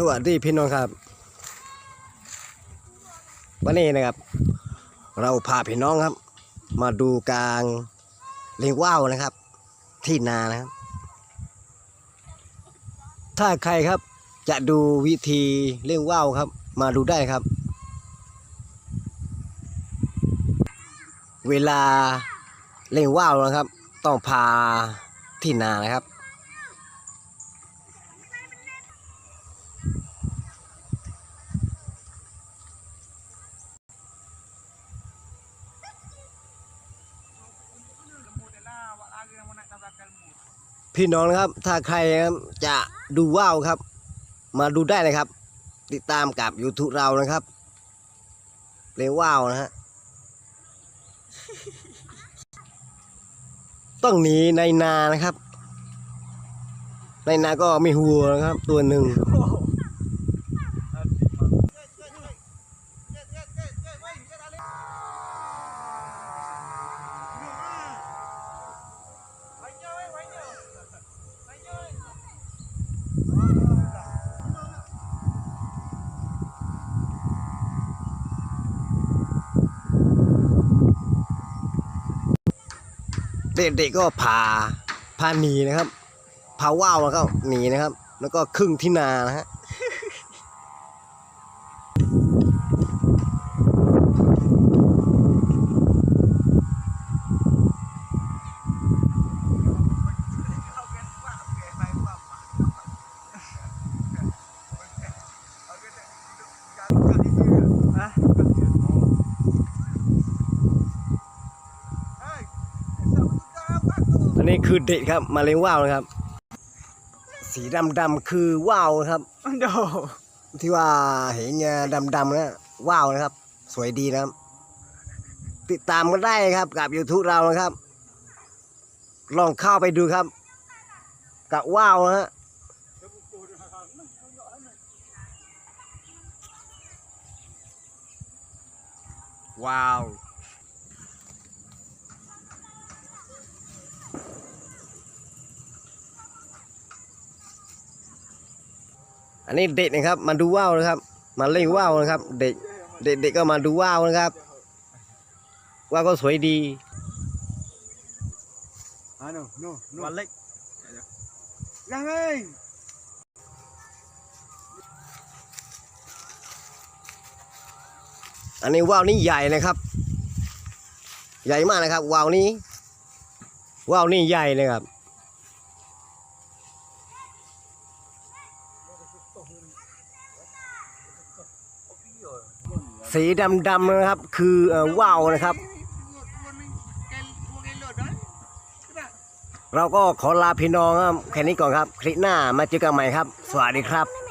สวัสดีพี่น้องครับ วันนี้นะครับ เราพาพี่น้องครับ มาดูการเลี้ยงว่าวนะครับ ที่นานะครับ ถ้าใครครับจะดูวิธีเลี้ยงว่าวครับ มาดูได้ครับ เวลาเลี้ยงว่าวนะครับ ต้องพาที่นานะครับ พี่น้องนะครับ ถ้าใครนะครับจะดูว่าวครับ มาดูได้นะครับ ติดตามกับ YouTube เรานะครับเลี้ยงว่าวนะฮะต้องหนีในนานะครับ ในนาก็มีหัวนะครับ ตัวหนึ่ง เด็กๆก็พาพาหนีนะครับพาว่าวแล้วก็หนีนะครับ แล้วก็ครึ่งที่นานะฮะ อั นนี้คือเด็กครับ มาเลี้ยงว่าวนะครับ สีดำๆคือว่าวนะครับโดที่ว่าเห็นเนี่ยดำๆนะว่าวนะครับ สวยดีนะครับ ติดตามกันได้ครับกับ YouTube เรานะครับ ลองเข้าไปดูครับ กับว่าวนะฮะว้าว อันนี้เด็กนะครับมาดูว่าวนะครับ มาเล่นว่าวนะครับ เด็กเด็กๆก็มาดูว่าวนะครับว่าวก็สวยดี Ah, no, no, no. Balik. Jangan. อันนี้ว่าวนี้ใหญ่นะครับ ใหญ่มากนะครับว่าวนี้ว่าวนี้ใหญ่เลยครับ สีดำๆนะครับ คือเอ่อว่าวนะครับ เราก็ขอลาพี่น้องครับแค่นี้ก่อนครับ คลิปหน้ามาเจอกันใหม่ครับ สวัสดีครับ